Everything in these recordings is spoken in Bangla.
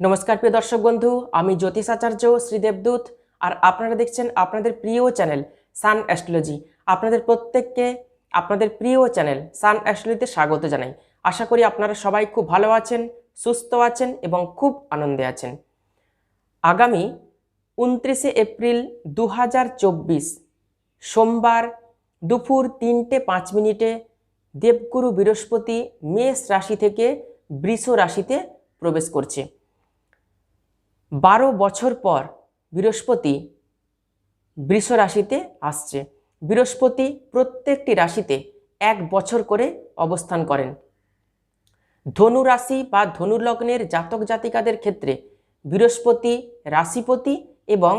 নমস্কার প্রিয় দর্শক বন্ধু, আমি জ্যোতিষ আচার্য শ্রীদেবদূত আর আপনারা দেখছেন আপনাদের প্রিয় চ্যানেল সান অ্যাস্ট্রোলজি। আপনাদের প্রত্যেককে আপনাদের প্রিয় চ্যানেল সান অ্যাস্ট্রোলজিতে স্বাগত জানাই। আশা করি আপনারা সবাই খুব ভালো আছেন, সুস্থ আছেন এবং খুব আনন্দে আছেন। আগামী উনত্রিশে এপ্রিল দু হাজার চব্বিশ, সোমবার দুপুর তিনটে পাঁচ মিনিটে দেবগুরু বৃহস্পতি মেষ রাশি থেকে বৃষ রাশিতে প্রবেশ করছে। বারো বছর পর বৃহস্পতি বৃষ রাশিতে আসছে। বৃহস্পতি প্রত্যেকটি রাশিতে এক বছর করে অবস্থান করেন। ধনু রাশি বা ধনু লগ্নের জাতক জাতিকাদের ক্ষেত্রে বৃহস্পতি রাশিপতি এবং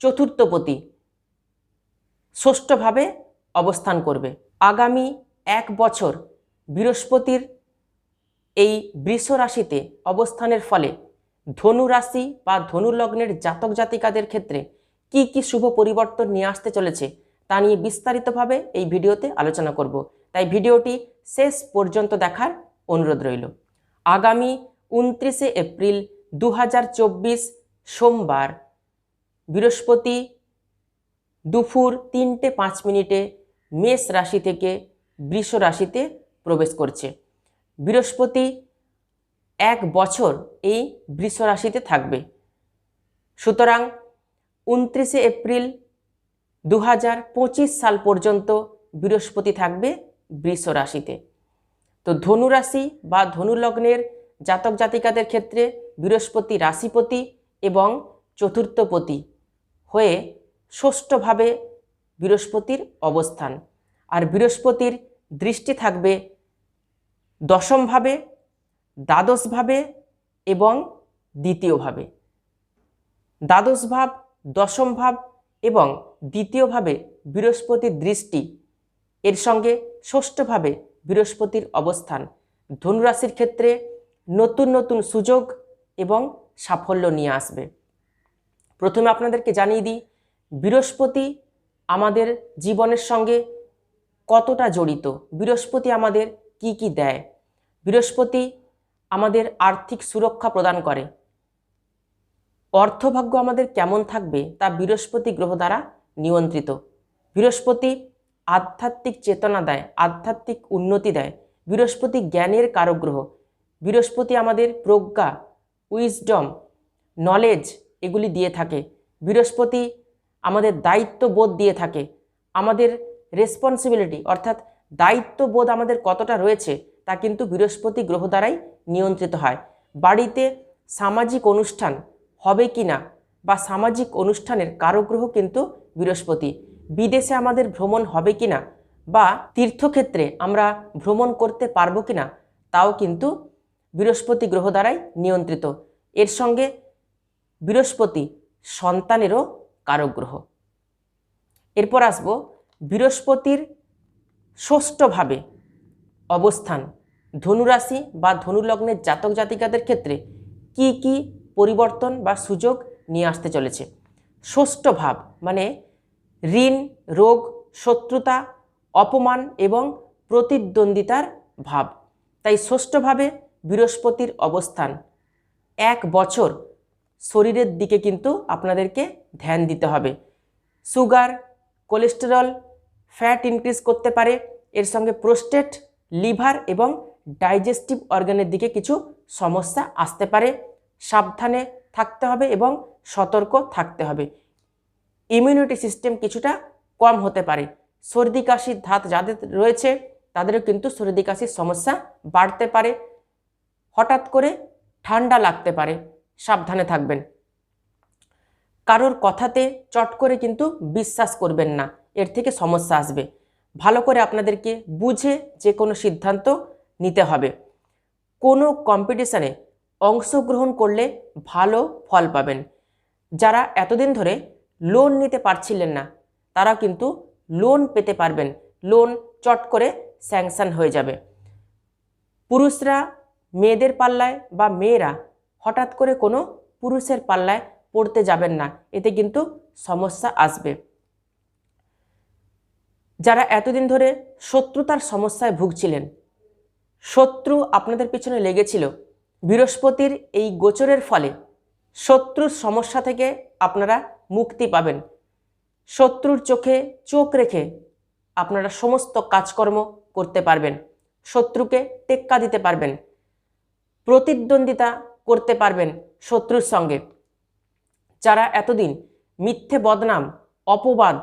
চতুর্থপতি ষষ্ঠভাবে অবস্থান করবে। আগামী এক বছর বৃহস্পতির এই বৃষ রাশিতে অবস্থানের ফলে ধনু রাশি বা ধনু লগ্নের জাতক জাতিকাদের ক্ষেত্রে কি কি শুভ পরিবর্তন নিয়ে আসতে চলেছে তা নিয়ে বিস্তারিতভাবে এই ভিডিওতে আলোচনা করব। তাই ভিডিওটি শেষ পর্যন্ত দেখার অনুরোধ রইল। আগামী উনত্রিশে এপ্রিল দু হাজার চব্বিশ সোমবার বৃহস্পতি দুপুর তিনটে পাঁচ মিনিটে মেষ রাশি থেকে বৃষ রাশিতে প্রবেশ করছে। বৃহস্পতি এক বছর এই বৃষ রাশিতে থাকবে। সুতরাং উনত্রিশে এপ্রিল দু হাজার পঁচিশ সাল পর্যন্ত বৃহস্পতি থাকবে বৃষ রাশিতে। তো ধনু রাশি বা ধনু লগ্নের জাতক জাতিকাদের ক্ষেত্রে বৃহস্পতি রাশিপতি এবং চতুর্থপতি হয়ে ষষ্ঠভাবে বৃহস্পতির অবস্থান। আর বৃহস্পতির দৃষ্টি থাকবে দশমভাবে দ্বাদশভাবে এবং দ্বিতীয়ভাবে। দ্বাদশ ভাব দশম ভাব এবং দ্বিতীয়ভাবে বৃহস্পতির দৃষ্টি, এর সঙ্গে ষষ্ঠভাবে বৃহস্পতির অবস্থান। ধনুরাশির ক্ষেত্রে নতুন নতুন সুযোগ এবং সাফল্য নিয়ে আসবে। প্রথমে আপনাদেরকে জানিয়ে দিই, বৃহস্পতি আমাদের জীবনের সঙ্গে কতটা জড়িত? বৃহস্পতি আমাদের কি কি দেয়? বৃহস্পতি আমাদের আর্থিক সুরক্ষা প্রদান করে। অর্থভাগ্য আমাদের কেমন থাকবে তা বৃহস্পতি গ্রহ দ্বারা নিয়ন্ত্রিত। বৃহস্পতি আধ্যাত্মিক চেতনা দেয়, আধ্যাত্মিক উন্নতি দেয়। বৃহস্পতি জ্ঞানের কারগ্রহ বৃহস্পতি আমাদের প্রজ্ঞা, উইজডম, নলেজ এগুলি দিয়ে থাকে। বৃহস্পতি আমাদের দায়িত্ববোধ দিয়ে থাকে। আমাদের রেসপন্সিবিলিটি অর্থাৎ দায়িত্ববোধ আমাদের কতটা রয়েছে তা কিন্তু বৃহস্পতি গ্রহ দ্বারাই নিয়ন্ত্রিত হয়। বাড়িতে সামাজিক অনুষ্ঠান হবে কি না বা সামাজিক অনুষ্ঠানের কারগ্রহ কিন্তু বৃহস্পতি। বিদেশে আমাদের ভ্রমণ হবে কি না বা তীর্থক্ষেত্রে আমরা ভ্রমণ করতে পারব কি না তাও কিন্তু বৃহস্পতি গ্রহ দ্বারাই নিয়ন্ত্রিত। এর সঙ্গে বৃহস্পতি সন্তানেরও কারগ্রহ। এরপর আসব বৃহস্পতির ষষ্ঠভাবে অবস্থান। ধনুরাশি বা ধনুলগ্নের জাতক জাতিকাদের ক্ষেত্রে কি কি পরিবর্তন বা সুযোগ নিয়ে আসতে চলেছে? ষষ্ঠ ভাব মানে ঋণ, রোগ, শত্রুতা, অপমান এবং প্রতিদ্বন্দ্বিতার ভাব। তাই ষষ্ঠভাবে বৃহস্পতির অবস্থান। এক বছর শরীরের দিকে কিন্তু আপনাদেরকে ধ্যান দিতে হবে। সুগার, কোলেস্টেরল, ফ্যাট ইনক্রিজ করতে পারে। এর সঙ্গে প্রোস্টেট লিভার এবং ডাইজেস্টিভ অর্গানের দিকে কিছু সমস্যা আসতে পারে। সাবধানে থাকতে হবে এবং সতর্ক থাকতে হবে। ইমিউনিটি সিস্টেম কিছুটা কম হতে পারে। সর্দি কাশির ধাত যাদের রয়েছে, তাদেরও কিন্তু সর্দি, কাশির সমস্যা বাড়তে পারে। হঠাৎ করে ঠান্ডা লাগতে পারে। সাবধানে থাকবেন। কারোর কথাতে চট করে কিন্তু বিশ্বাস করবেন না। এর থেকে সমস্যা আসবে। ভালো করে আপনাদেরকে বুঝে যে কোনো সিদ্ধান্ত নিতে হবে। কোনো কম্পিটিশানে অংশগ্রহণ করলে ভালো ফল পাবেন। যারা এতদিন ধরে লোন নিতে পারছিলেন না তারা কিন্তু লোন পেতে পারবেন। লোন চট করে স্যাংশন হয়ে যাবে। পুরুষরা মেয়েদের পাল্লায় বা মেয়েরা হঠাৎ করে কোনো পুরুষের পাল্লায় পড়তে যাবেন না। এতে কিন্তু সমস্যা আসবে। যারা এতদিন ধরে শত্রুতার সমস্যায় ভুগছিলেন, শত্রু আপনাদের পিছনে লেগেছিল, বৃহস্পতির এই গোচরের ফলে শত্রুর সমস্যা থেকে আপনারা মুক্তি পাবেন। শত্রুর চোখে চোখ রেখে আপনারা সমস্ত কাজকর্ম করতে পারবেন, শত্রুকে টেক্কা দিতে পারবেন, প্রতিদ্বন্দ্বিতা করতে পারবেন শত্রুর সঙ্গে। যারা এতদিন মিথ্যে বদনাম, অপবাদ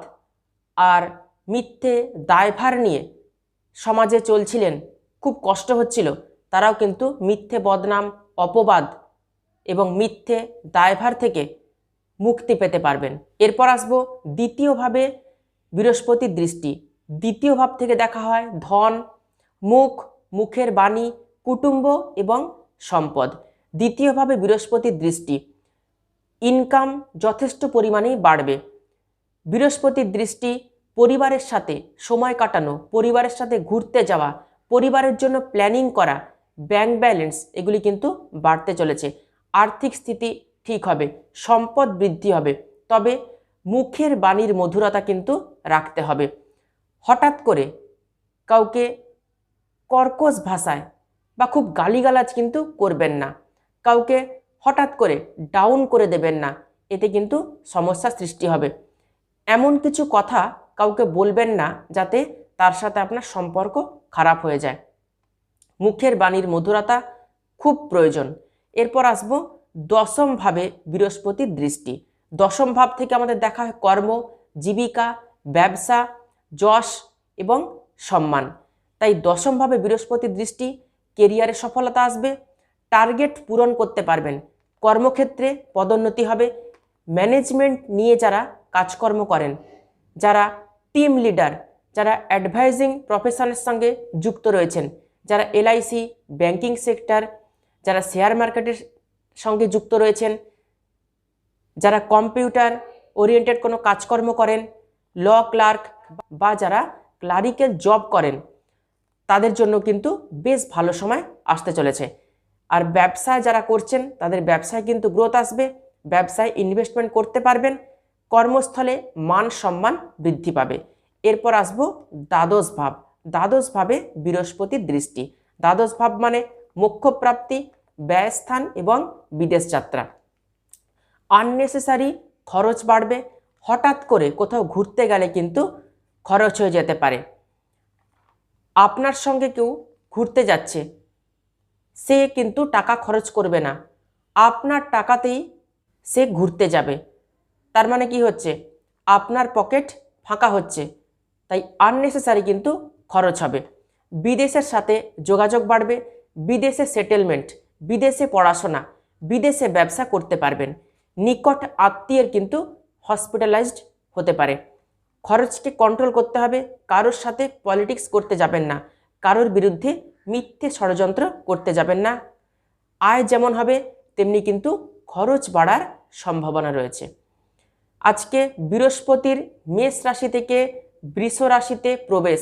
আর মিথ্যে দায়ভার নিয়ে সমাজে চলছিলেন, খুব কষ্ট হচ্ছিল। তারাও কিন্তু মিথ্যে বদনাম, অপবাদ এবং মিথ্যে দায়ভার থেকে মুক্তি পেতে পারবেন। এরপর আসব দ্বিতীয়ভাবে বৃহস্পতির দৃষ্টি। দ্বিতীয় ভাব থেকে দেখা হয় ধন, মুখ, মুখের বাণী, কুটুম্ব এবং সম্পদ। দ্বিতীয়ভাবে বৃহস্পতির দৃষ্টি। ইনকাম যথেষ্ট পরিমাণেই বাড়বে। বৃহস্পতির দৃষ্টি পরিবারের সাথে সময় কাটানো, পরিবারের সাথে ঘুরতে যাওয়া, পরিবারের জন্য প্ল্যানিং করা ব্যাংক ব্যালেন্স এগুলি কিন্তু বাড়তে চলেছে। আর্থিক স্থিতি ঠিক হবে, সম্পদ বৃদ্ধি হবে, তবে মুখের বাণীর মধুরতা কিন্তু রাখতে হবে। হঠাৎ করে কাউকে কর্কশ ভাষায় বা খুব গালিগালাজ কিন্তু করবেন না, কাউকে হঠাৎ করে ডাউন করে দেবেন না, এতে কিন্তু সমস্যা সৃষ্টি হবে। এমন কিছু কথা কাউকে বলবেন না যাতে তার সাথে আপনার সম্পর্ক খারাপ হয়ে যায়। মুখের বাণীর মধুরতা খুব প্রয়োজন। এরপর আসব দশম ভাবে বৃহস্পতির দৃষ্টি। দশম ভাব থেকে আমাদের দেখা হয় কর্ম, জীবিকা, ব্যবসা, যশ এবং সম্মান। তাই দশমভাবে বৃহস্পতির দৃষ্টি কেরিয়ারে সফলতা আসবে। টার্গেট পূরণ করতে পারবেন। কর্মক্ষেত্রে পদোন্নতি হবে। ম্যানেজমেন্ট নিয়ে যারা কাজকর্ম করেন, যারা টিম লিডার যারা অ্যাডভাইজিং প্রফেশনের সঙ্গে যুক্ত রয়েছেন, যারা এলআইসি, ব্যাংকিং সেক্টর, যারা শেয়ার মার্কেটের সঙ্গে যুক্ত রয়েছেন, যারা কম্পিউটার ওরিয়েন্টেড কোনো কাজকর্ম করেন, ল ক্লার্ক বা যারা ক্লারিক্যাল জব করেন, তাদের জন্য কিন্তু বেশ ভালো সময় আসতে চলেছে। আর ব্যবসায় যারা করছেন, তাদের ব্যবসায় কিন্তু গ্রোথ আসবে, ব্যবসায় ইনভেস্টমেন্ট করতে পারবেন কর্মস্থলে মান সম্মান বৃদ্ধি পাবে। এরপর আসব দ্বাদশ ভাব। দ্বাদশ ভাবে বৃহস্পতির দৃষ্টি। দ্বাদশ ভাব মানে মোক্ষপ্রাপ্তি, ব্যয়স্থান এবং বিদেশ যাত্রা। আননেসেসারি খরচ বাড়বে। হঠাৎ করে কোথাও ঘুরতে গেলে কিন্তু খরচ হয়ে যেতে পারে। আপনার সঙ্গে কেউ ঘুরতে যাচ্ছে, সে কিন্তু টাকা খরচ করবে না। আপনার টাকাতেই সে ঘুরতে যাবে। তার মানে কি হচ্ছে? আপনার পকেট ফাঁকা হচ্ছে, তাই আননেসেসারি কিন্তু খরচ হবে। বিদেশের সাথে যোগাযোগ বাড়বে, বিদেশে সেটেলমেন্ট বিদেশে পড়াশোনা, বিদেশে ব্যবসা করতে পারবেন। নিকট আত্মীয়ের কিন্তু হসপিটালাইজড হতে পারে। খরচকে কন্ট্রোল করতে হবে, কারোর সাথে পলিটিক্স করতে যাবেন না, কারোর বিরুদ্ধে মিথ্যে ষড়যন্ত্র করতে যাবেন না। আয় যেমন হবে, তেমনি কিন্তু খরচ বাড়ার সম্ভাবনা রয়েছে। আজকে বৃহস্পতির মেষ রাশি থেকে বৃষ রাশিতে প্রবেশ।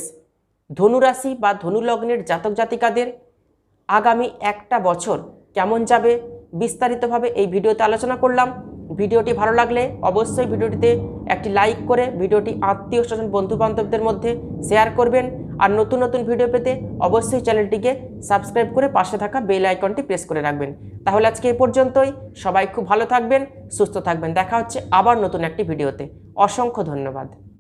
ধনুরাশি বা ধনুলগ্নের জাতক জাতিকাদের আগামী একটা বছর কেমন যাবে বিস্তারিতভাবে এই ভিডিওতে আলোচনা করলাম। ভিডিওটি ভালো লাগলে অবশ্যই ভিডিওটিতে একটি লাইক করে ভিডিওটি আত্মীয় স্বজন বন্ধু বান্ধবদের মধ্যে শেয়ার করবেন। আর নতুন নতুন ভিডিও পেতে অবশ্যই চ্যানেলটিকে সাবস্ক্রাইব করে পাশে থাকা বেল আইকনটি প্রেস করে রাখবেন। তাহলে আজকে এ পর্যন্তই। সবাই খুব ভালো থাকবেন, সুস্থ থাকবেন। দেখা হচ্ছে আবার নতুন একটি ভিডিওতে অসংখ্য ধন্যবাদ।